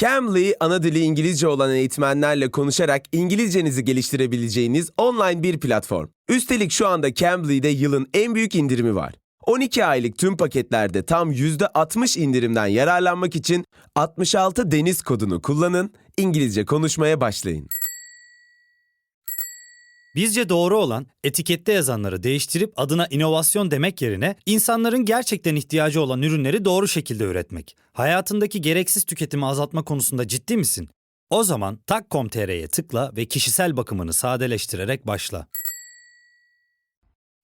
Cambly, ana dili İngilizce olan eğitmenlerle konuşarak İngilizcenizi geliştirebileceğiniz online bir platform. Üstelik şu anda Cambly'de yılın en büyük indirimi var. 12 aylık tüm paketlerde tam %60 indirimden yararlanmak için 66 deniz kodunu kullanın, İngilizce konuşmaya başlayın. Bizce doğru olan etikette yazanları değiştirip adına inovasyon demek yerine insanların gerçekten ihtiyacı olan ürünleri doğru şekilde üretmek. Hayatındaki gereksiz tüketimi azaltma konusunda ciddi misin? O zaman tak.com.tr'ye tıkla ve kişisel bakımını sadeleştirerek başla.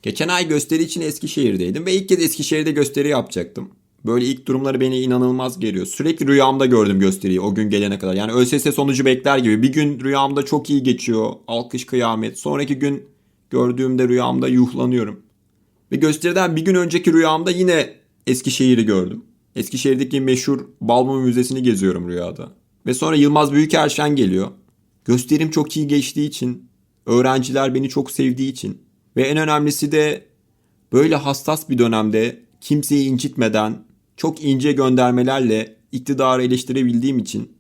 Geçen ay gösteri için Eskişehir'deydim ve ilk kez Eskişehir'de gösteri yapacaktım. Böyle ilk durumları beni inanılmaz geriyor. Sürekli rüyamda gördüm gösteriyi o gün gelene kadar. Yani ÖSS sonucu bekler gibi. Bir gün rüyamda çok iyi geçiyor. Alkış kıyamet. Sonraki gün gördüğümde rüyamda yuhlanıyorum. Ve gösteriden bir gün önceki rüyamda yine Eskişehir'i gördüm. Eskişehir'deki meşhur Balmumu Müzesi'ni geziyorum rüyada. Ve sonra Yılmaz Büyükerşen geliyor. Gösterim çok iyi geçtiği için, öğrenciler beni çok sevdiği için ve en önemlisi de böyle hassas bir dönemde kimseyi incitmeden çok ince göndermelerle iktidarı eleştirebildiğim için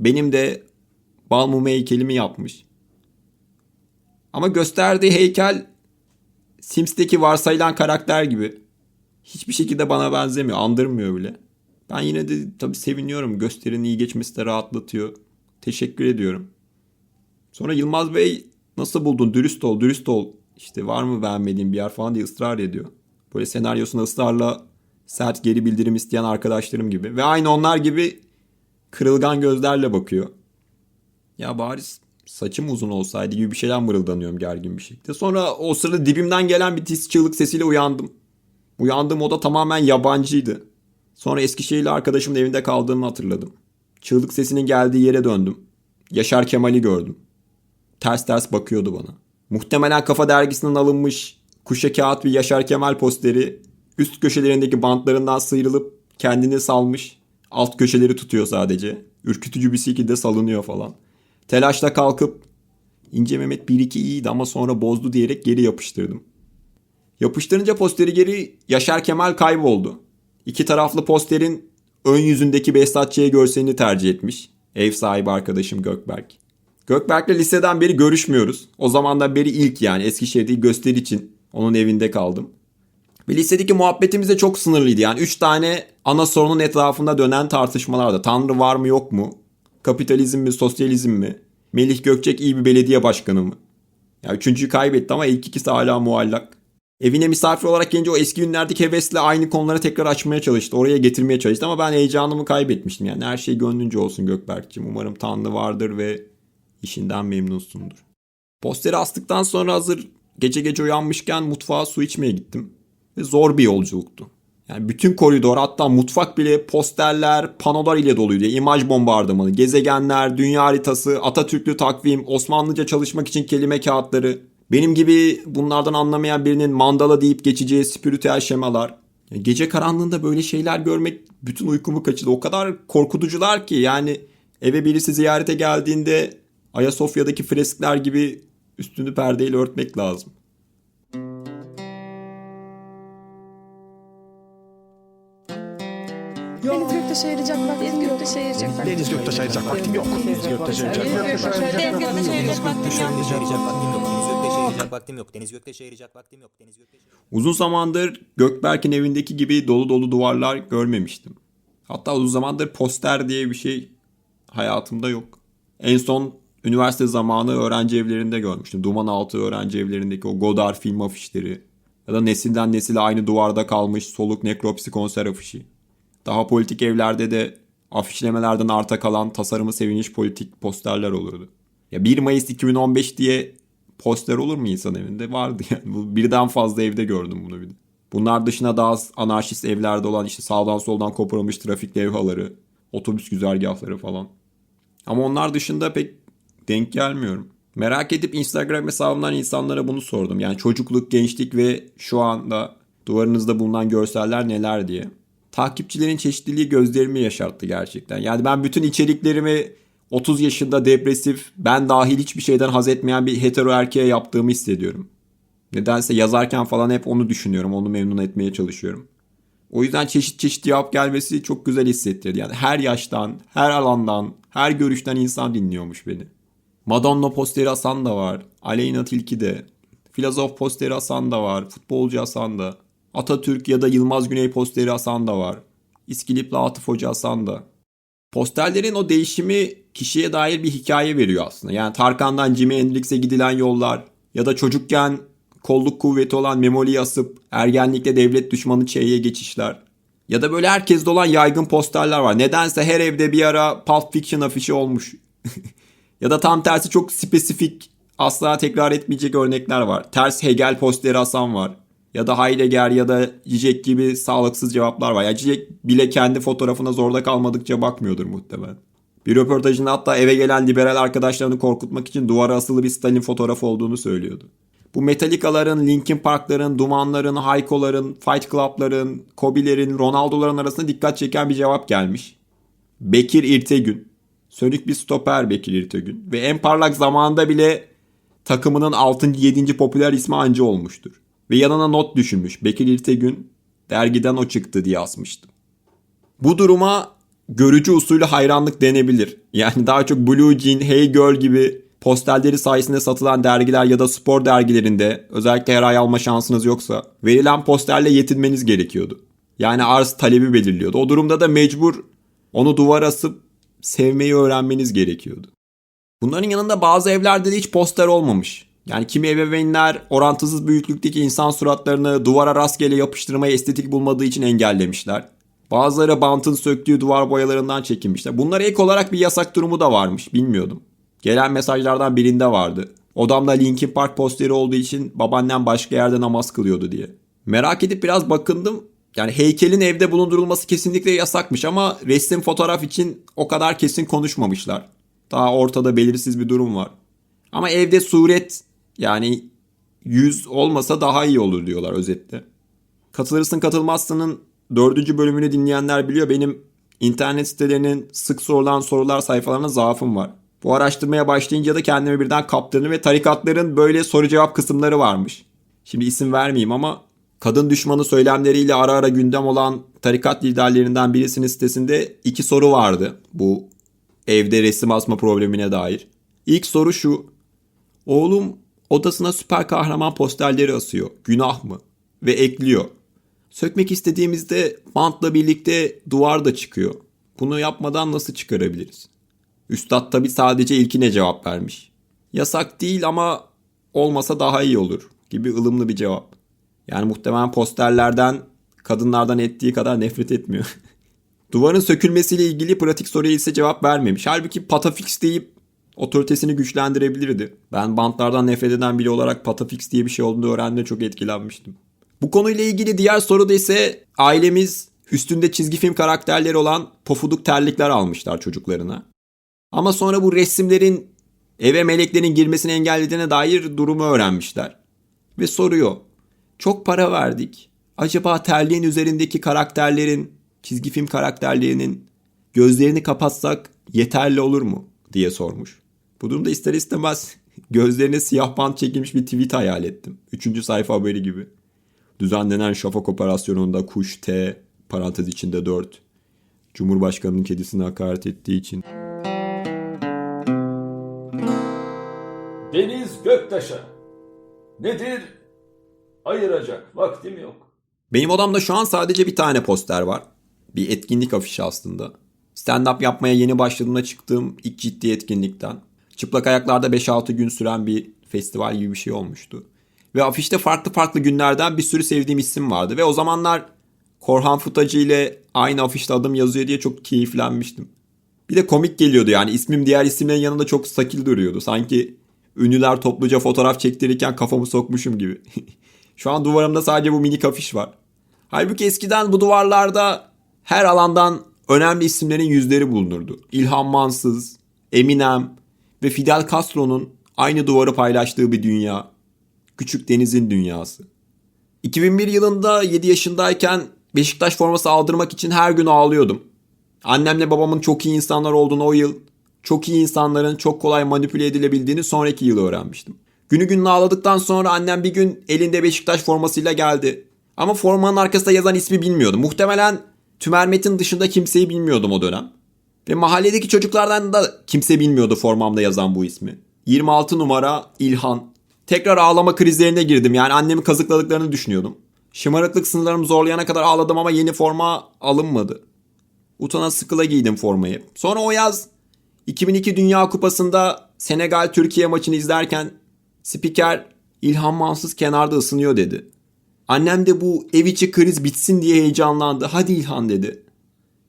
benim de Balmumu heykelimi yapmış. Ama gösterdiği heykel Sims'teki varsayılan karakter gibi. Hiçbir şekilde bana benzemiyor, andırmıyor bile. Ben yine de tabii seviniyorum. Gösterinin iyi geçmesi de rahatlatıyor. Teşekkür ediyorum. Sonra Yılmaz Bey nasıl buldun? Dürüst ol, dürüst ol. İşte var mı beğenmediğin bir yer falan diye ısrar ediyor. Böyle senaryosuna ısrarla sert geri bildirim isteyen arkadaşlarım gibi. Ve aynı onlar gibi kırılgan gözlerle bakıyor. Ya bari saçım uzun olsaydı gibi bir şeyler mırıldanıyorum gergin bir şekilde. Sonra o sırada dibimden gelen bir tiz çığlık sesiyle uyandım. Uyandığım oda tamamen yabancıydı. Sonra Eskişehirli arkadaşımın evinde kaldığımı hatırladım. Çığlık sesinin geldiği yere döndüm. Yaşar Kemal'i gördüm. Ters ters bakıyordu bana. Muhtemelen Kafa Dergisi'nden alınmış kuşa kağıt bir Yaşar Kemal posteri üst köşelerindeki bantlarından sıyrılıp kendini salmış. Alt köşeleri tutuyor sadece. Ürkütücü bir şekilde salınıyor falan. Telaşla kalkıp İnce Mehmet 1-2 iyiydi ama sonra bozdu diyerek geri yapıştırdım. Yapıştırınca posteri geri Yaşar Kemal kayboldu. İki taraflı posterin ön yüzündeki Behzatçı'ya görselini tercih etmiş. Ev sahibi arkadaşım Gökberk. Gökberk'le liseden beri görüşmüyoruz. O zamandan beri ilk yani Eskişehir'de gösteri için onun evinde kaldım. Ve lisedeki muhabbetimiz de çok sınırlıydı. Yani üç tane ana sorunun etrafında dönen tartışmalarda. Tanrı var mı yok mu? Kapitalizm mi sosyalizm mi? Melih Gökçek iyi bir belediye başkanı mı? Ya üçüncüyü kaybetti ama ilk ikisi hala muallak. Evine misafir olarak gelince o eski günlerdeki hevesle aynı konuları tekrar açmaya çalıştı. Oraya getirmeye çalıştı ama ben heyecanımı kaybetmiştim. Yani her şey gönlünce olsun Gökberk'ciğim. Umarım Tanrı vardır ve işinden memnunsundur. Posteri astıktan sonra hazır gece gece uyanmışken mutfağa su içmeye gittim. Ve zor bir yolculuktu. Yani bütün koridor hatta mutfak bile posterler, panolar ile doluydu. İmaj bombardımanı, gezegenler, dünya haritası, Atatürklü takvim, Osmanlıca çalışmak için kelime kağıtları. Benim gibi bunlardan anlamayan birinin mandala deyip geçeceği spiritüel şemalar. Yani gece karanlığında böyle şeyler görmek bütün uykumu kaçırdı. O kadar korkutucular ki yani eve birisi ziyarete geldiğinde Ayasofya'daki freskler gibi üstünü perdeyle örtmek lazım. Deniz göktaşı ayıracak vaktim yok. Göktaşı ayıracak vaktim Deniz Göktaş ayıracak vaktim yok. Deniz Göktaş ayıracak vaktim yok. Deniz Göktaş'a ayıracak vaktim yok. Deniz Göktaş'a ayıracak vaktim yok. Deniz Göktaş'a Uzun zamandır Gökberk'in evindeki gibi dolu dolu duvarlar görmemiştim. Hatta uzun zamandır poster diye bir şey hayatımda yok. En son üniversite zamanı öğrenci evlerinde görmüştüm. Duman altı öğrenci evlerindeki o Godard film afişleri. Ya da nesilden nesile aynı duvarda kalmış soluk nekropsi konser afişi. Daha politik evlerde de afişlemelerden arta kalan tasarımı sevinç politik posterler olurdu. Ya 1 Mayıs 2015 diye poster olur mu insan evinde? Vardı yani. Bu birden fazla evde gördüm bunu bir de. Bunlar dışında daha anarşist evlerde olan işte sağdan soldan koparılmış trafik levhaları, otobüs güzergahları falan. Ama onlar dışında pek denk gelmiyorum. Merak edip Instagram hesabımdan insanlara bunu sordum. Yani çocukluk, gençlik ve şu anda duvarınızda bulunan görseller neler diye. Takipçilerin çeşitliliği gözlerimi yaşarttı gerçekten. Yani ben bütün içeriklerimi 30 yaşında depresif, ben dahil hiçbir şeyden haz etmeyen bir hetero erkeğe yaptığımı hissediyorum. Nedense yazarken falan hep onu düşünüyorum, onu memnun etmeye çalışıyorum. O yüzden çeşit çeşit cevap gelmesi çok güzel hissettirdi. Yani her yaştan, her alandan, her görüşten insan dinliyormuş beni. Madonna posteri asan da var. Aleyna Tilki de. Filozof posteri asan da var. Futbolcu asan da. Atatürk ya da Yılmaz Güney posteri asan da var. İskilipli Atıf Hoca asan da. Posterlerin o değişimi kişiye dair bir hikaye veriyor aslında. Yani Tarkan'dan Jimi Hendrix'e gidilen yollar ya da çocukken kolluk kuvveti olan Memoli'yi asıp ergenlikte devlet düşmanı Ç'ye geçişler. Ya da böyle herkeste olan yaygın posterler var. Nedense her evde bir ara Pulp Fiction afişi olmuş. ya da tam tersi çok spesifik asla tekrar etmeyecek örnekler var. Ters Hegel posteri asan var. Ya da Heidegger ya da Zizek gibi sağlıksız cevaplar var. Ya Zizek bile kendi fotoğrafına zorda kalmadıkça bakmıyordur muhtemelen. Bir röportajında hatta eve gelen liberal arkadaşlarını korkutmak için duvara asılı bir Stalin fotoğrafı olduğunu söylüyordu. Bu Metallica'ların, Linkin Park'ların, Duman'ların, Hayko'ların, Fight Club'ların, Kobe'lerin, Ronaldo'ların arasında dikkat çeken bir cevap gelmiş. Bekir İrtegün. Sönük bir stoper Bekir İrtegün. Ve en parlak zamanda bile takımının 6. 7. popüler ismi anca olmuştur. Ve yanına not düşünmüş. Bekir İrtegün dergiden o çıktı diye asmıştı. Bu duruma görücü usulü hayranlık denebilir. Yani daha çok Blue Jean, Hey Girl gibi posterleri sayesinde satılan dergiler ya da spor dergilerinde özellikle her ay alma şansınız yoksa verilen posterle yetinmeniz gerekiyordu. Yani arz talebi belirliyordu. O durumda da mecbur onu duvara asıp sevmeyi öğrenmeniz gerekiyordu. Bunların yanında bazı evlerde de hiç poster olmamış. Yani kimi ebeveynler orantısız büyüklükteki insan suratlarını duvara rastgele yapıştırmayı estetik bulmadığı için engellemişler. Bazıları bantın söktüğü duvar boyalarından çekinmişler. Bunlara ek olarak bir yasak durumu da varmış. Bilmiyordum. Gelen mesajlardan birinde vardı. Odamda Linkin Park posteri olduğu için babaannem başka yerde namaz kılıyordu diye. Merak edip biraz bakındım. Yani heykelin evde bulundurulması kesinlikle yasakmış ama resim fotoğraf için o kadar kesin konuşmamışlar. Daha ortada belirsiz bir durum var. Ama evde suret yani yüz olmasa daha iyi olur diyorlar özetle. Katılırsın katılmazsının dördüncü bölümünü dinleyenler biliyor benim internet sitelerinin sık sorulan sorular sayfalarına zaafım var. Bu araştırmaya başlayınca da kendimi birden kaptırdım ve tarikatların böyle soru cevap kısımları varmış. Şimdi isim vermeyeyim ama kadın düşmanı söylemleriyle ara ara gündem olan tarikat liderlerinden birisinin sitesinde iki soru vardı. Bu evde resim asma problemine dair. İlk soru şu. Oğlum odasına süper kahraman posterleri asıyor. Günah mı? Ve ekliyor. Sökmek istediğimizde bantla birlikte duvar da çıkıyor. Bunu yapmadan nasıl çıkarabiliriz? Üstad tabi sadece ilkine cevap vermiş. Yasak değil ama olmasa daha iyi olur gibi ılımlı bir cevap. Yani muhtemelen posterlerden kadınlardan ettiği kadar nefret etmiyor. Duvarın sökülmesiyle ilgili pratik soruya ise cevap vermemiş. Halbuki patafix deyip otoritesini güçlendirebilirdi. Ben bantlardan nefret eden biri olarak patafix diye bir şey olduğunu öğrendiğimde çok etkilenmiştim. Bu konuyla ilgili diğer soruda ise ailemiz üstünde çizgi film karakterleri olan pofuduk terlikler almışlar çocuklarına. Ama sonra bu resimlerin eve meleklerin girmesini engellediğine dair durumu öğrenmişler. Ve soruyor. Çok para verdik. Acaba terliğin üzerindeki karakterlerin, çizgi film karakterlerinin gözlerini kapatsak yeterli olur mu? diye sormuş. Bu durumda ister istemez gözlerine siyah bant çekilmiş bir tweet hayal ettim. Üçüncü sayfa haberi gibi. Düzenlenen şafak operasyonunda kuş T parantez içinde 4 Cumhurbaşkanının kedisine hakaret ettiği için Deniz Göktaş'a nedir? Ayıracak vaktim yok. Benim odamda şu an sadece bir tane poster var. Bir etkinlik afişi aslında. Stand-up yapmaya yeni başladığımda çıktığım ilk ciddi etkinlikten. Çıplak ayaklarda 5-6 gün süren bir festival gibi bir şey olmuştu. Ve afişte farklı farklı günlerden bir sürü sevdiğim isim vardı. Ve o zamanlar Korhan Futacı ile aynı afişte adım yazıyor diye çok keyiflenmiştim. Bir de komik geliyordu yani ismim diğer isimlerin yanında çok sakil duruyordu. Sanki ünlüler topluca fotoğraf çektirirken kafamı sokmuşum gibi. Şu an duvarımda sadece bu minik afiş var. Halbuki eskiden bu duvarlarda her alandan önemli isimlerin yüzleri bulunurdu. İlhan Mansız, Eminem ve Fidel Castro'nun aynı duvarı paylaştığı bir dünya. Küçük Deniz'in dünyası. 2001 yılında 7 yaşındayken Beşiktaş forması aldırmak için her gün ağlıyordum. Annemle babamın çok iyi insanlar olduğunu o yıl, çok iyi insanların çok kolay manipüle edilebildiğini sonraki yıl öğrenmiştim. Günü gününe ağladıktan sonra annem bir gün elinde Beşiktaş formasıyla geldi. Ama formanın arkasında yazan ismi bilmiyordum. Muhtemelen Tümermet'in dışında kimseyi bilmiyordum o dönem. Ve mahalledeki çocuklardan da kimse bilmiyordu formamda yazan bu ismi. 26 numara İlhan. Tekrar ağlama krizlerine girdim. Yani annemi kazıkladıklarını düşünüyordum. Şımarıklık sınırlarımı zorlayana kadar ağladım ama yeni forma alınmadı. Utana sıkıla giydim formayı. Sonra o yaz 2002 Dünya Kupası'nda Senegal Türkiye maçını izlerken spiker İlhan Mansız kenarda ısınıyor dedi. Annem de bu ev içi kriz bitsin diye heyecanlandı. Hadi İlhan dedi.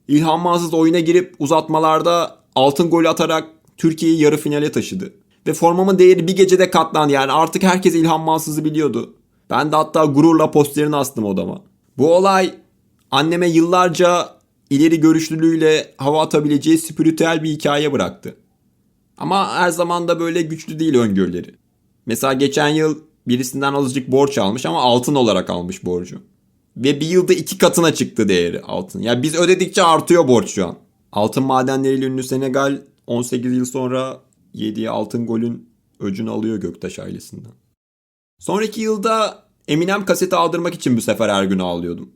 İlhan Mansız oyuna girip uzatmalarda altın golü atarak Türkiye'yi yarı finale taşıdı. Ve formamın değeri bir gecede katlandı yani artık herkes İlhan Mansız'ı biliyordu. Ben de hatta gururla posterini astım odama. Bu olay anneme yıllarca ileri görüşlülüğüyle hava atabileceği spiritüel bir hikaye bıraktı. Ama her zaman da böyle güçlü değil öngörüleri. Mesela geçen yıl birisinden azıcık borç almış ama altın olarak almış borcu. Ve bir yılda iki katına çıktı değeri altın. Yani biz ödedikçe artıyor borç şu an. Altın madenleriyle ünlü Senegal 18 yıl sonra yediği altın golün öcünü alıyor Göktaş ailesinden. Sonraki yılda Eminem kaseti aldırmak için bu sefer her gün ağlıyordum.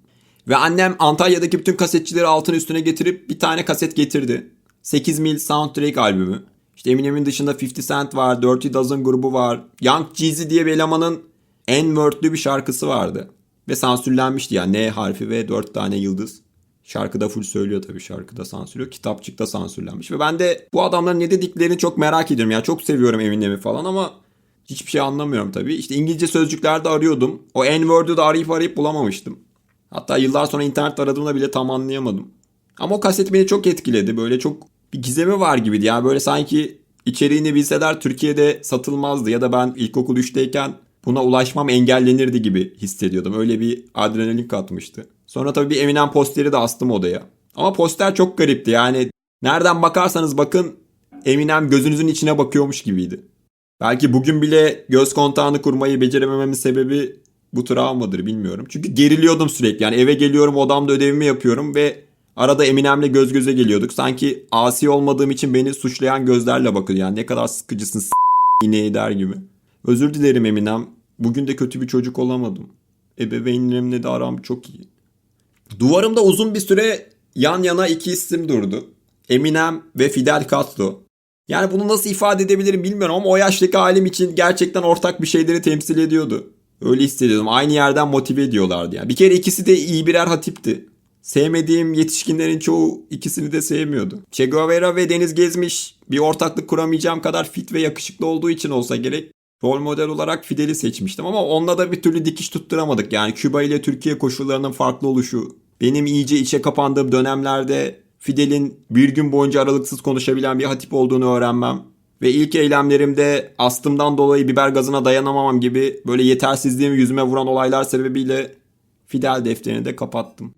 Ve annem Antalya'daki bütün kasetçileri altın üstüne getirip bir tane kaset getirdi. 8 mil soundtrack albümü. İşte Eminem'in dışında 50 Cent var, Dirty Dozen grubu var. Young Jeezy diye bir elemanın en wordlü bir şarkısı vardı. Ve sansürlenmişti yani N harfi ve 4 tane yıldız. Şarkıda full söylüyor tabii şarkıda sansürlüyor. Kitapçıkta sansürlenmiş. Ve ben de bu adamların ne dediklerini çok merak ediyorum. Yani çok seviyorum Eminem'i falan ama hiçbir şey anlamıyorum tabii. İşte İngilizce sözcüklerde arıyordum. O N-word'ü de arayıp arayıp bulamamıştım. Hatta yıllar sonra internette aradığımda bile tam anlayamadım. Ama o kaset beni çok etkiledi. Böyle çok bir gizemi var gibiydi. Yani böyle sanki içeriğini bilseler Türkiye'de satılmazdı. Ya da ben ilkokul 3'teyken buna ulaşmam engellenirdi gibi hissediyordum. Öyle bir adrenalin katmıştı. Sonra tabii bir Eminem posteri de astım odaya. Ama poster çok garipti. Yani nereden bakarsanız bakın Eminem gözünüzün içine bakıyormuş gibiydi. Belki bugün bile göz kontağını kurmayı beceremememin sebebi bu travmadır bilmiyorum. Çünkü geriliyordum sürekli. Yani eve geliyorum odamda ödevimi yapıyorum ve arada Eminem'le göz göze geliyorduk. Sanki asi olmadığım için beni suçlayan gözlerle bakıyor. Yani ne kadar sıkıcısın s- ineği der gibi. Özür dilerim Eminem. Bugün de kötü bir çocuk olamadım. Ebeveynlerimle de aram çok iyi. Duvarımda uzun bir süre yan yana iki isim durdu. Eminem ve Fidel Castro. Yani bunu nasıl ifade edebilirim bilmiyorum ama o yaştaki halim için gerçekten ortak bir şeyleri temsil ediyordu. Öyle hissediyordum. Aynı yerden motive ediyorlardı yani. Bir kere ikisi de iyi birer hatipti. Sevmediğim yetişkinlerin çoğu ikisini de sevmiyordu. Che Guevara ve Deniz Gezmiş bir ortaklık kuramayacağım kadar fit ve yakışıklı olduğu için olsa gerek rol model olarak Fidel'i seçmiştim ama onunla da bir türlü dikiş tutturamadık. Yani Küba ile Türkiye koşullarının farklı oluşu, benim iyice içe kapandığım dönemlerde Fidel'in bir gün boyunca aralıksız konuşabilen bir hatip olduğunu öğrenmem ve ilk eylemlerimde astımdan dolayı biber gazına dayanamamam gibi böyle yetersizliğimi yüzüme vuran olaylar sebebiyle Fidel defterini de kapattım.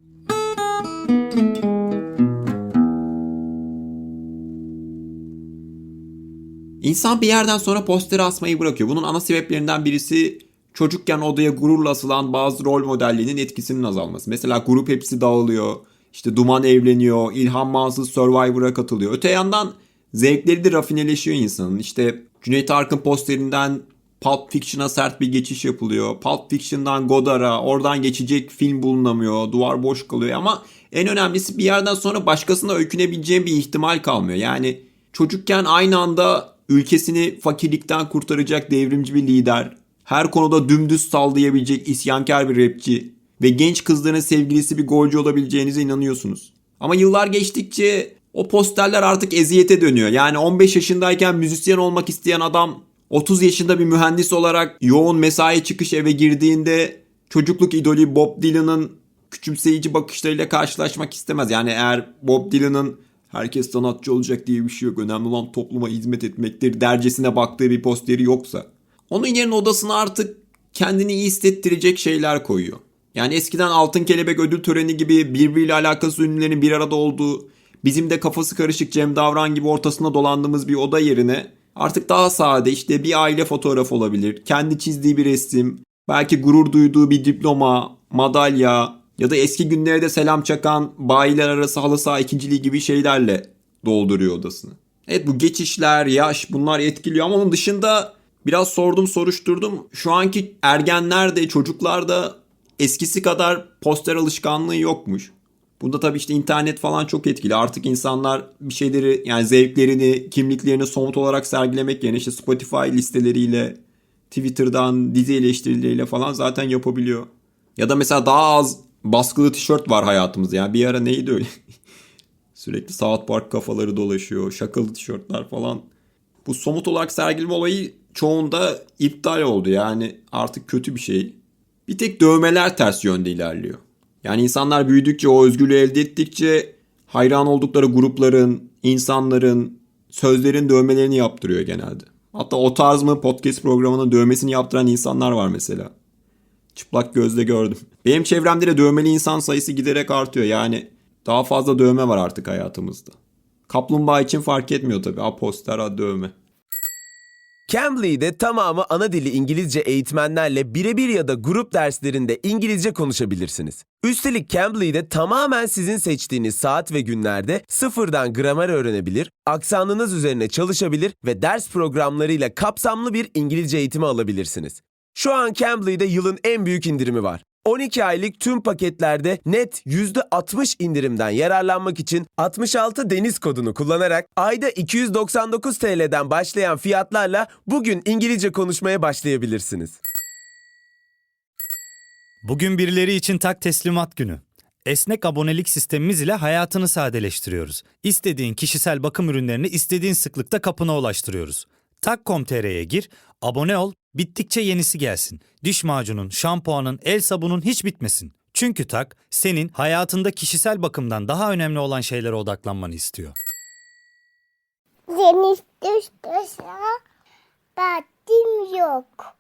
İnsan bir yerden sonra posteri asmayı bırakıyor. Bunun ana sebeplerinden birisi çocukken odaya gururla asılan bazı rol modellerinin etkisinin azalması. Mesela grup hepsi dağılıyor. İşte Duman evleniyor. İlhan Mansız Survivor'a katılıyor. Öte yandan zevkleri de rafineleşiyor insanın. İşte Cüneyt Arkın posterinden Pulp Fiction'a sert bir geçiş yapılıyor. Pulp Fiction'dan Godard'a oradan geçecek film bulunamıyor. Duvar boş kalıyor ama en önemlisi bir yerden sonra başkasına öykünebileceğim bir ihtimal kalmıyor. Yani çocukken aynı anda ülkesini fakirlikten kurtaracak devrimci bir lider, her konuda dümdüz sallayabilecek isyankar bir rapçi ve genç kızların sevgilisi bir golcü olabileceğinize inanıyorsunuz. Ama yıllar geçtikçe o posterler artık eziyete dönüyor. Yani 15 yaşındayken müzisyen olmak isteyen adam 30 yaşında bir mühendis olarak yoğun mesai çıkış eve girdiğinde çocukluk idolü Bob Dylan'ın küçümseyici bakışlarıyla karşılaşmak istemez. Yani eğer Bob Dylan'ın herkes sanatçı olacak diye bir şey yok. Önemli olan topluma hizmet etmektir dercesine baktığı bir posteri yoksa. Onun yerine odasına artık kendini iyi hissettirecek şeyler koyuyor. Yani eskiden Altın Kelebek ödül töreni gibi birbiriyle alakası ünlülerin bir arada olduğu, bizim de kafası karışık Cem Davran gibi ortasında dolandığımız bir oda yerine artık daha sade işte bir aile fotoğrafı olabilir, kendi çizdiği bir resim, belki gurur duyduğu bir diploma, madalya ya da eski günlere de selam çakan bayiler arası halı saha ikinciliği gibi şeylerle dolduruyor odasını. Evet bu geçişler, yaş bunlar etkiliyor ama onun dışında biraz sordum soruşturdum. Şu anki ergenler de çocuklar da eskisi kadar poster alışkanlığı yokmuş. Bunda tabii işte internet falan çok etkili. Artık insanlar bir şeyleri yani zevklerini, kimliklerini somut olarak sergilemek yerine işte Spotify listeleriyle, Twitter'dan dizi eleştirileriyle falan zaten yapabiliyor. Ya da mesela daha az baskılı tişört var hayatımızda. Yani bir ara neydi öyle? Sürekli South Park kafaları dolaşıyor. Şakalı tişörtler falan. Bu somut olarak sergileme olayı çoğunda iptal oldu. Yani artık kötü bir şey. Bir tek dövmeler ters yönde ilerliyor. Yani insanlar büyüdükçe, o özgürlüğü elde ettikçe hayran oldukları grupların, insanların, sözlerin dövmelerini yaptırıyor genelde. Hatta o tarz mı podcast programının dövmesini yaptıran insanlar var mesela. Çıplak gözle gördüm. Benim çevremde de dövmeli insan sayısı giderek artıyor. Yani daha fazla dövme var artık hayatımızda. Kaplumbağa için fark etmiyor tabii. Ha poster ha dövme. Cambly'de tamamı ana dili İngilizce eğitmenlerle birebir ya da grup derslerinde İngilizce konuşabilirsiniz. Üstelik Cambly'de tamamen sizin seçtiğiniz saat ve günlerde sıfırdan gramer öğrenebilir, aksanınız üzerine çalışabilir ve ders programlarıyla kapsamlı bir İngilizce eğitimi alabilirsiniz. Şu an Cambly'de yılın en büyük indirimi var. 12 aylık tüm paketlerde net %60 indirimden yararlanmak için 66 deniz kodunu kullanarak ayda 299 TL'den başlayan fiyatlarla bugün İngilizce konuşmaya başlayabilirsiniz. Bugün birileri için tak teslimat günü. Esnek abonelik sistemimiz ile hayatını sadeleştiriyoruz. İstediğin kişisel bakım ürünlerini istediğin sıklıkta kapına ulaştırıyoruz. Tak.com.tr'ye gir, abone ol, bittikçe yenisi gelsin. Diş macunun, şampuanın, el sabunun hiç bitmesin. Çünkü Tak, senin hayatında kişisel bakımdan daha önemli olan şeylere odaklanmanı istiyor. Deniz düştüyse tatim yok.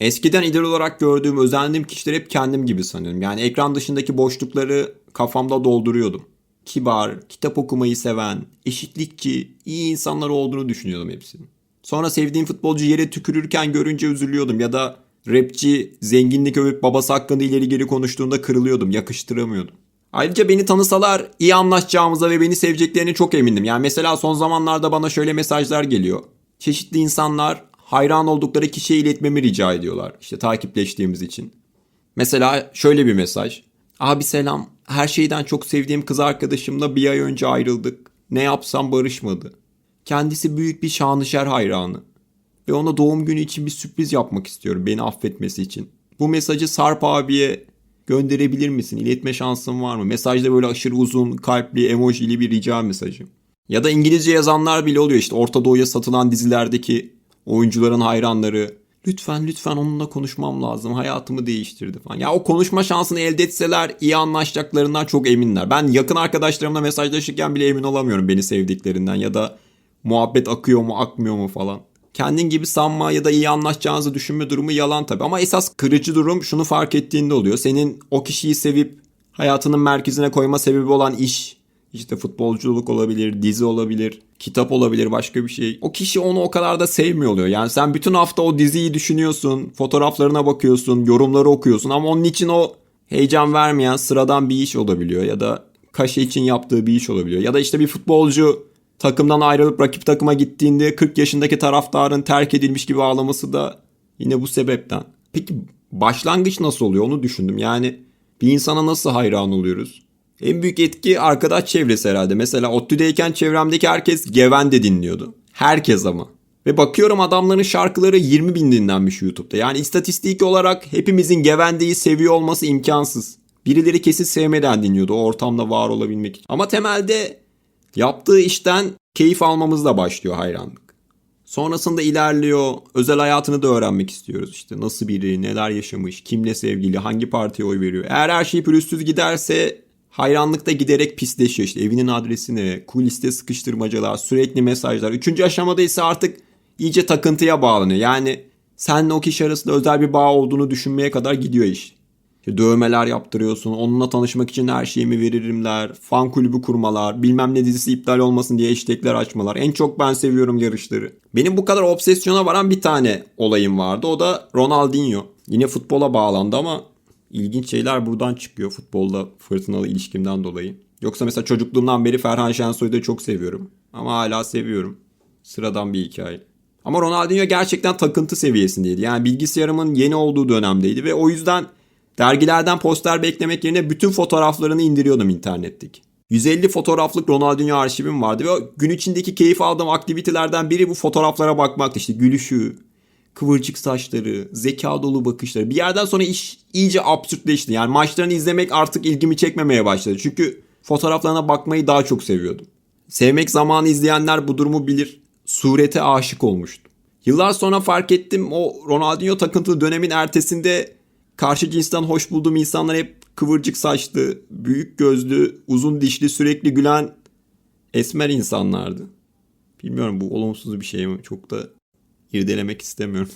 Eskiden idol olarak gördüğüm, özendiğim kişileri hep kendim gibi sanıyorum. Yani ekran dışındaki boşlukları kafamda dolduruyordum. Kibar, kitap okumayı seven, eşitlikçi, iyi insanlar olduğunu düşünüyordum hepsinin. Sonra sevdiğim futbolcu yere tükürürken görünce üzülüyordum ya da rapçi zenginlik övüp babası hakkında ileri geri konuştuğunda kırılıyordum, yakıştıramıyordum. Ayrıca beni tanısalar iyi anlaşacağımıza ve beni seveceklerine çok emindim. Yani mesela son zamanlarda bana şöyle mesajlar geliyor. Çeşitli insanlar hayran oldukları kişiye iletmemi rica ediyorlar. İşte takipleştiğimiz için. Mesela şöyle bir mesaj. Abi selam. Her şeyden çok sevdiğim kız arkadaşımla bir ay önce ayrıldık. Ne yapsam barışmadı. Kendisi büyük bir Şanışer hayranı. Ve ona doğum günü için bir sürpriz yapmak istiyorum beni affetmesi için. Bu mesajı Sarp abiye gönderebilir misin? İletme şansın var mı? Mesajda böyle aşırı uzun, kalpli, emojili bir rica mesajı. Ya da İngilizce yazanlar bile oluyor işte Orta Doğu'ya satılan dizilerdeki oyuncuların hayranları. Lütfen lütfen onunla konuşmam lazım. Hayatımı değiştirdi falan. Ya o konuşma şansını elde etseler iyi anlaşacaklarından çok eminler. Ben yakın arkadaşlarımla mesajlaşırken bile emin olamıyorum beni sevdiklerinden ya da muhabbet akıyor mu akmıyor mu falan. Kendin gibi sanma ya da iyi anlaşacağınızı düşünme durumu yalan tabii. Ama esas kırıcı durum şunu fark ettiğinde oluyor. Senin o kişiyi sevip hayatının merkezine koyma sebebi olan iş, işte futbolculuk olabilir, dizi olabilir, kitap olabilir, başka bir şey. O kişi onu o kadar da sevmiyor oluyor. Yani sen bütün hafta o diziyi düşünüyorsun, fotoğraflarına bakıyorsun, yorumları okuyorsun ama onun için o heyecan vermeyen sıradan bir iş olabiliyor ya da kaşe için yaptığı bir iş olabiliyor. Ya da işte bir futbolcu takımdan ayrılıp rakip takıma gittiğinde 40 yaşındaki taraftarın terk edilmiş gibi ağlaması da yine bu sebepten. Peki başlangıç nasıl oluyor onu düşündüm. Yani bir insana nasıl hayran oluyoruz? En büyük etki arkadaş çevresi herhalde. Mesela ODTÜ'deyken çevremdeki herkes Gevende dinliyordu. Herkes ama. Ve bakıyorum adamların şarkıları 20 bin dinlenmiş YouTube'da. Yani istatistik olarak hepimizin Gevende'yi seviyor olması imkansız. Birileri kesin sevmeden dinliyordu o ortamda var olabilmek için. Ama temelde yaptığı işten keyif almamızla başlıyor hayranlık. Sonrasında ilerliyor. Özel hayatını da öğrenmek istiyoruz. İşte nasıl biri, neler yaşamış, kimle sevgili, hangi partiye oy veriyor. Eğer her şey pürüzsüz giderse hayranlık da giderek pisleşiyor. İşte evinin adresine, kuliste sıkıştırmacalar, sürekli mesajlar. Üçüncü aşamada ise artık iyice takıntıya bağlanıyor. Yani senle o kişi arasında özel bir bağ olduğunu düşünmeye kadar gidiyor iş. İşte dövmeler yaptırıyorsun. Onunla tanışmak için her şeyimi veririmler. Fan kulübü kurmalar. Bilmem ne dizisi iptal olmasın diye hashtagler açmalar. En çok ben seviyorum yarışları. Benim bu kadar obsesyona varan bir tane olayım vardı. O da Ronaldinho. Yine futbola bağlandı ama ilginç şeyler buradan çıkıyor. Futbolda fırtınalı ilişkimden dolayı. Yoksa mesela çocukluğumdan beri Ferhan Şensoy'u da çok seviyorum. Ama hala seviyorum. Sıradan bir hikaye. Ama Ronaldinho gerçekten takıntı seviyesindeydi. Yani bilgisayarımın yeni olduğu dönemdeydi ve o yüzden Dergilerden poster beklemek yerine bütün fotoğraflarını indiriyordum internetteki. 150 fotoğraflık Ronaldinho arşivim vardı ve gün içindeki keyif aldığım aktivitelerden biri bu fotoğraflara bakmaktı. İşte gülüşü, kıvırcık saçları, zeka dolu bakışları. Bir yerden sonra iş iyice absürtleşti. Yani maçlarını izlemek artık ilgimi çekmemeye başladı. Çünkü fotoğraflarına bakmayı daha çok seviyordum. Sevmek zamanı izleyenler bu durumu bilir. Surete aşık olmuştum. Yıllar sonra fark ettim o Ronaldinho takıntılı dönemin ertesinde karşı cinsten hoş bulduğum insanlar hep kıvırcık saçlı, büyük gözlü, uzun dişli, sürekli gülen esmer insanlardı. Bilmiyorum bu olumsuz bir şey mi? Çok da irdelemek istemiyorum.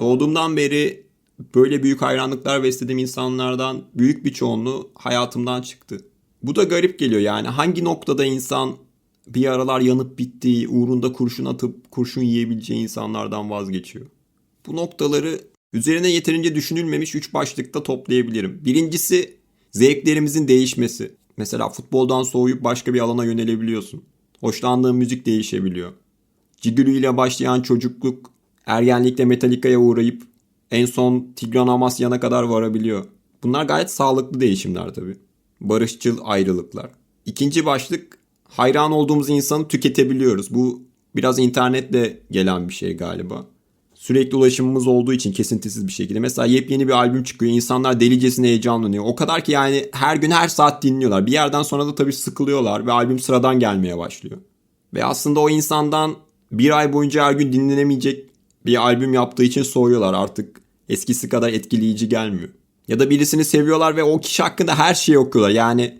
Doğduğumdan beri böyle büyük hayranlıklar beslediğim insanlardan büyük bir çoğunluğu hayatımdan çıktı. Bu da garip geliyor yani hangi noktada insan bir aralar yanıp bittiği, uğrunda kurşun atıp kurşun yiyebileceği insanlardan vazgeçiyor. Bu noktaları üzerine yeterince düşünülmemiş üç başlıkta toplayabilirim. Birincisi zevklerimizin değişmesi. Mesela futboldan soğuyup başka bir alana yönelebiliyorsun. Hoşlandığın müzik değişebiliyor. Cigülü ile başlayan çocukluk ergenlikte Metallica'ya uğrayıp en son Tigran Amasya'na kadar varabiliyor. Bunlar gayet sağlıklı değişimler tabii. Barışçıl ayrılıklar. İkinci başlık hayran olduğumuz insanı tüketebiliyoruz. Bu biraz internetle gelen bir şey galiba. Sürekli ulaşımımız olduğu için kesintisiz bir şekilde. Mesela yepyeni bir albüm çıkıyor. İnsanlar delicesine heyecanlanıyor. O kadar ki yani her gün her saat dinliyorlar. Bir yerden sonra da tabii sıkılıyorlar ve albüm sıradan gelmeye başlıyor. Ve aslında o insandan bir ay boyunca her gün dinlenemeyecek bir albüm yaptığı için soğuyorlar. Artık eskisi kadar etkileyici gelmiyor. Ya da birisini seviyorlar ve o kişi hakkında her şeyi okuyorlar. Yani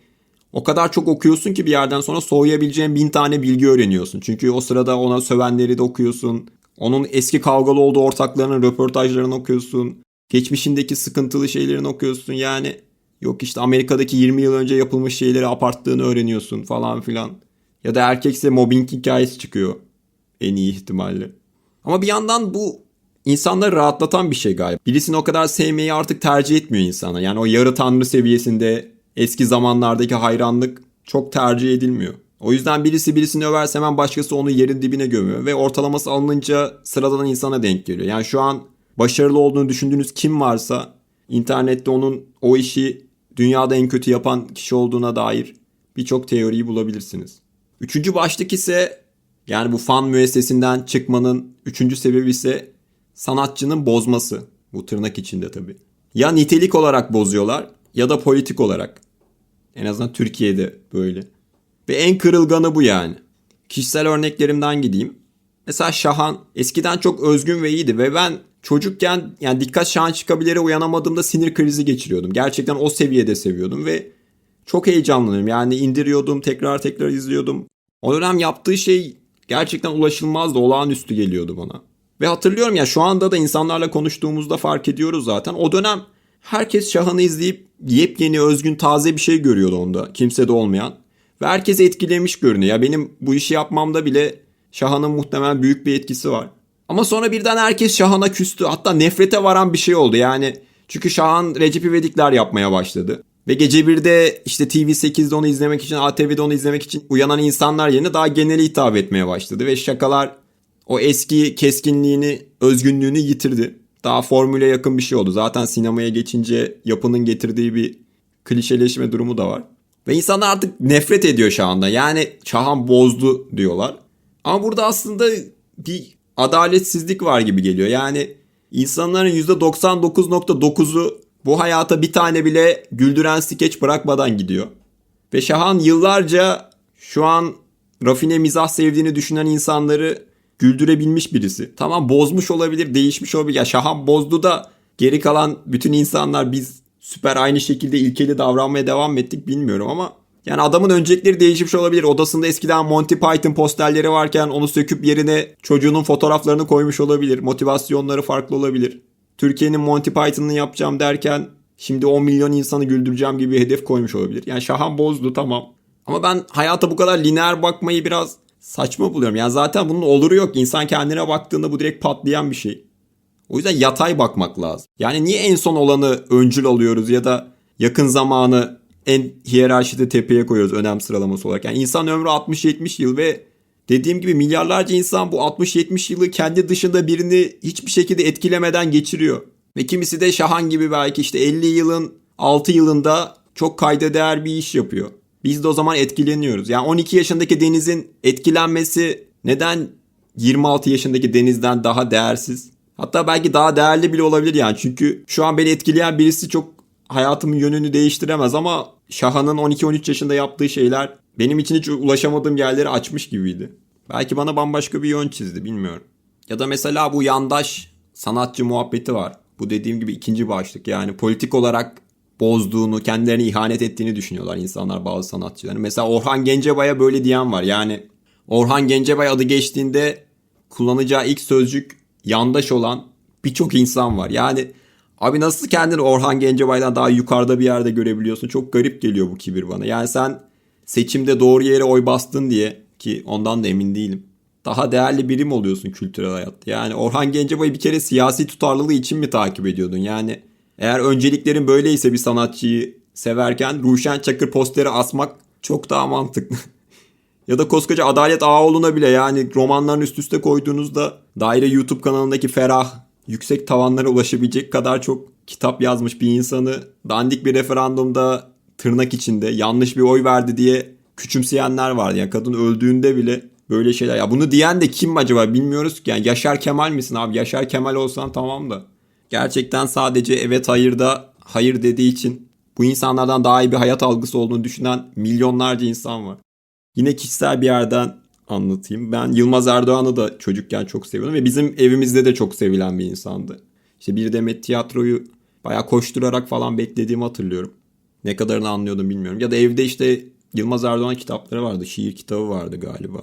o kadar çok okuyorsun ki bir yerden sonra soğuyabileceğin bin tane bilgi öğreniyorsun. Çünkü o sırada ona sövenleri de okuyorsun. Onun eski kavgalı olduğu ortaklarının röportajlarını okuyorsun. Geçmişindeki sıkıntılı şeylerini okuyorsun. Yani yok işte Amerika'daki 20 yıl önce yapılmış şeyleri aparttığını öğreniyorsun falan filan. Ya da erkekse mobbing hikayesi çıkıyor. En iyi ihtimalle. Ama bir yandan bu insanları rahatlatan bir şey galiba. Birisini o kadar sevmeyi artık tercih etmiyor insana. Yani o yarı tanrı seviyesinde eski zamanlardaki hayranlık çok tercih edilmiyor. O yüzden birisi birisini överse hemen başkası onu yerin dibine gömüyor ve ortalaması alınınca sıradan insana denk geliyor. Yani şu an başarılı olduğunu düşündüğünüz kim varsa internette onun o işi dünyada en kötü yapan kişi olduğuna dair birçok teoriyi bulabilirsiniz. Üçüncü başlık ise yani bu fan müessesinden çıkmanın üçüncü sebebi ise sanatçının bozması. Bu tırnak içinde tabii. Ya nitelik olarak bozuyorlar ya da politik olarak. En azından Türkiye'de böyle. Ve en kırılganı bu yani. Kişisel örneklerimden gideyim. Mesela Şahan eskiden çok özgün ve iyiydi ve ben çocukken yani dikkat Şahan çıkabilere uyanamadığımda sinir krizi geçiriyordum. Gerçekten o seviyede seviyordum ve çok heyecanlanıyorum. Yani indiriyordum, tekrar tekrar izliyordum. O dönem yaptığı şey gerçekten ulaşılmazdı, olağanüstü geliyordu bana. Ve hatırlıyorum ya şu anda da insanlarla konuştuğumuzda fark ediyoruz zaten. O dönem herkes Şahan'ı izleyip yepyeni, özgün, taze bir şey görüyordu onda. Kimsede olmayan. Ve herkes etkilemiş görünüyor. Ya benim bu işi yapmamda bile Şahan'ın muhtemelen büyük bir etkisi var. Ama sonra birden herkes Şahan'a küstü. Hatta nefrete varan bir şey oldu. Yani çünkü Şahan Recep İvedikler yapmaya başladı. Ve gece 1'de işte TV8'de onu izlemek için, ATV'de onu izlemek için uyanan insanlar yerine daha geneli hitap etmeye başladı. Ve şakalar o eski keskinliğini, özgünlüğünü yitirdi. Daha formüle yakın bir şey oldu. Zaten sinemaya geçince yapının getirdiği bir klişeleşme durumu da var. Ve insanlar artık nefret ediyor Şahan'dan. Yani Şahan bozdu diyorlar. Ama burada aslında bir adaletsizlik var gibi geliyor. Yani insanların %99.9'u bu hayata bir tane bile güldüren skeç bırakmadan gidiyor. Ve Şahan yıllarca şu an rafine mizah sevdiğini düşünen insanları güldürebilmiş birisi. Tamam bozmuş olabilir, değişmiş olabilir. Ya Şahan bozdu da geri kalan bütün insanlar biz süper aynı şekilde ilkeli davranmaya devam ettik bilmiyorum ama yani adamın öncelikleri değişmiş olabilir. Odasında eskiden Monty Python posterleri varken onu söküp yerine çocuğunun fotoğraflarını koymuş olabilir. Motivasyonları farklı olabilir. Türkiye'nin Monty Python'ını yapacağım derken şimdi 10 milyon insanı güldüreceğim gibi bir hedef koymuş olabilir. Yani Şahan bozdu tamam. Ama ben hayata bu kadar lineer bakmayı biraz saçma buluyorum. Yani zaten bunun oluru yok. İnsan kendine baktığında bu direkt patlayan bir şey. O yüzden yatay bakmak lazım. Yani niye en son olanı öncül alıyoruz ya da yakın zamanı en hiyerarşide tepeye koyuyoruz önem sıralaması olarak. Yani insan ömrü 60-70 yıl ve Dediğim gibi milyarlarca insan bu 60-70 yılı kendi dışında birini hiçbir şekilde etkilemeden geçiriyor. Ve kimisi de Şahan gibi belki işte 50 yılın 6 yılında çok kayda değer bir iş yapıyor. Biz de o zaman etkileniyoruz. Yani 12 yaşındaki Deniz'in etkilenmesi neden 26 yaşındaki Deniz'den daha değersiz? Hatta belki daha değerli bile olabilir yani. Çünkü şu an beni etkileyen birisi çok hayatımın yönünü değiştiremez ama Şahan'ın 12-13 yaşında yaptığı şeyler benim için hiç ulaşamadığım yerleri açmış gibiydi. Belki bana bambaşka bir yön çizdi bilmiyorum. Ya da mesela bu yandaş sanatçı muhabbeti var. Bu dediğim gibi ikinci başlık. Yani politik olarak bozduğunu, kendilerine ihanet ettiğini düşünüyorlar insanlar bazı sanatçıların. Mesela Orhan Gencebay'a böyle diyen var. Yani Orhan Gencebay adı geçtiğinde kullanacağı ilk sözcük yandaş olan birçok insan var. Yani abi nasıl kendini Orhan Gencebay'dan daha yukarıda bir yerde görebiliyorsun? Çok garip geliyor bu kibir bana. Yani sen seçimde doğru yere oy bastın diye ki ondan da emin değilim. Daha değerli biri mi oluyorsun kültürel hayatta? Yani Orhan Gencebay'ı bir kere siyasi tutarlılığı için mi takip ediyordun? Yani eğer önceliklerin böyleyse bir sanatçıyı severken Ruşen Çakır posteri asmak çok daha mantıklı. Ya da koskoca Adalet Ağaoğlu'na bile yani romanların üst üste koyduğunuzda Daire YouTube kanalındaki Ferah yüksek tavanlara ulaşabilecek kadar çok kitap yazmış bir insanı dandik bir referandumda tırnak içinde yanlış bir oy verdi diye küçümseyenler vardı. Yani kadın öldüğünde bile böyle şeyler. Ya bunu diyen de kim acaba bilmiyoruz ki. Yani Yaşar Kemal misin abi? Yaşar Kemal olsan tamam da. Gerçekten sadece evet hayırda hayır dediği için bu insanlardan daha iyi bir hayat algısı olduğunu düşünen milyonlarca insan var. Yine kişisel bir yerden anlatayım. Ben Yılmaz Erdoğan'ı da çocukken çok seviyordum ve bizim evimizde de çok sevilen bir insandı. İşte bir demet tiyatroyu bayağı koşturarak falan beklediğimi hatırlıyorum. Ne kadarını anlıyordum bilmiyorum. Ya da evde işte Yılmaz Erdoğan kitapları vardı. Şiir kitabı vardı galiba.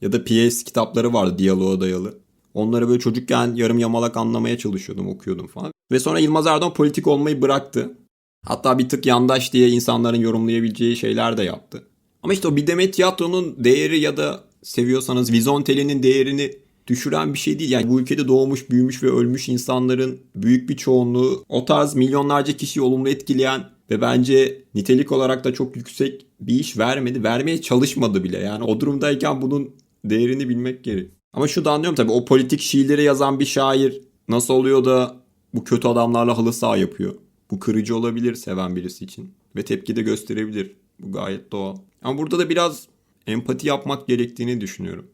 Ya da piyes kitapları vardı diyaloğa dayalı. Onları böyle çocukken yarım yamalak anlamaya çalışıyordum, okuyordum falan. Ve sonra Yılmaz Erdoğan politik olmayı bıraktı. Hatta bir tık yandaş diye insanların yorumlayabileceği şeyler de yaptı. Ama işte o bir demet tiyatronun değeri ya da seviyorsanız Vizontele'nin değerini düşüren bir şey değil. Yani bu ülkede doğmuş, büyümüş ve ölmüş insanların büyük bir çoğunluğu o tarz milyonlarca kişiyi olumlu etkileyen ve bence nitelik olarak da çok yüksek bir iş vermedi. Vermeye çalışmadı bile. Yani o durumdayken bunun değerini bilmek gerek. Ama şu da anlıyorum tabii o politik şiirleri yazan bir şair nasıl oluyor da bu kötü adamlarla halı saha yapıyor. Bu kırıcı olabilir seven birisi için. Ve tepki de gösterebilir. Bu gayet doğal. Ama burada da biraz empati yapmak gerektiğini düşünüyorum.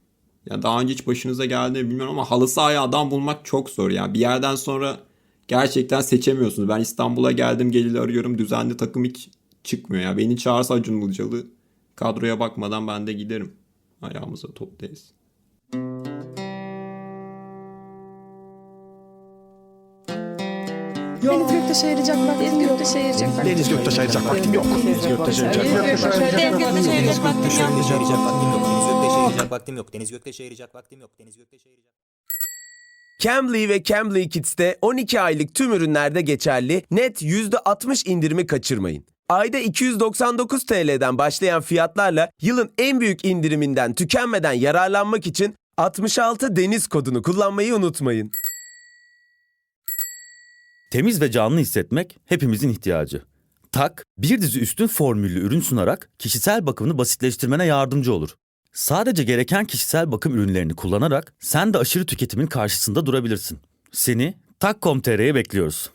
Ya daha önce hiç başınıza geldi mi bilmiyorum ama halı sahaya adam bulmak çok zor. Yani bir yerden sonra gerçekten seçemiyorsunuz. Ben İstanbul'a geldim geleli arıyorum düzenli takım hiç çıkmıyor. Ya beni çağırsa Acun Ilıcalı kadroya bakmadan ben de giderim. Ayağımıza top değsin. Deniz Göktaş'a ayıracak vaktim yok. Göktaş'a ayıracak vaktim Deniz Göktaş'a ayıracak vaktim yok. Deniz Göktaş'a ayıracak Deniz vaktim yok. Deniz Göktaş'a ayıracak vaktim yok. Deniz Göktaş'a ayıracak vaktim yok. Deniz Göktaş'a ayıracak. Cambly ve Cambly Kids'te 12 aylık tüm ürünlerde geçerli net %60 indirimi kaçırmayın. Ayda 299 TL'den başlayan fiyatlarla yılın en büyük indiriminden tükenmeden yararlanmak için 66 deniz kodunu kullanmayı unutmayın. Temiz ve canlı hissetmek hepimizin ihtiyacı. Tak, bir dizi üstün formüllü ürün sunarak kişisel bakımını basitleştirmene yardımcı olur. Sadece gereken kişisel bakım ürünlerini kullanarak sen de aşırı tüketimin karşısında durabilirsin. Seni Tak.com.tr'ye bekliyoruz.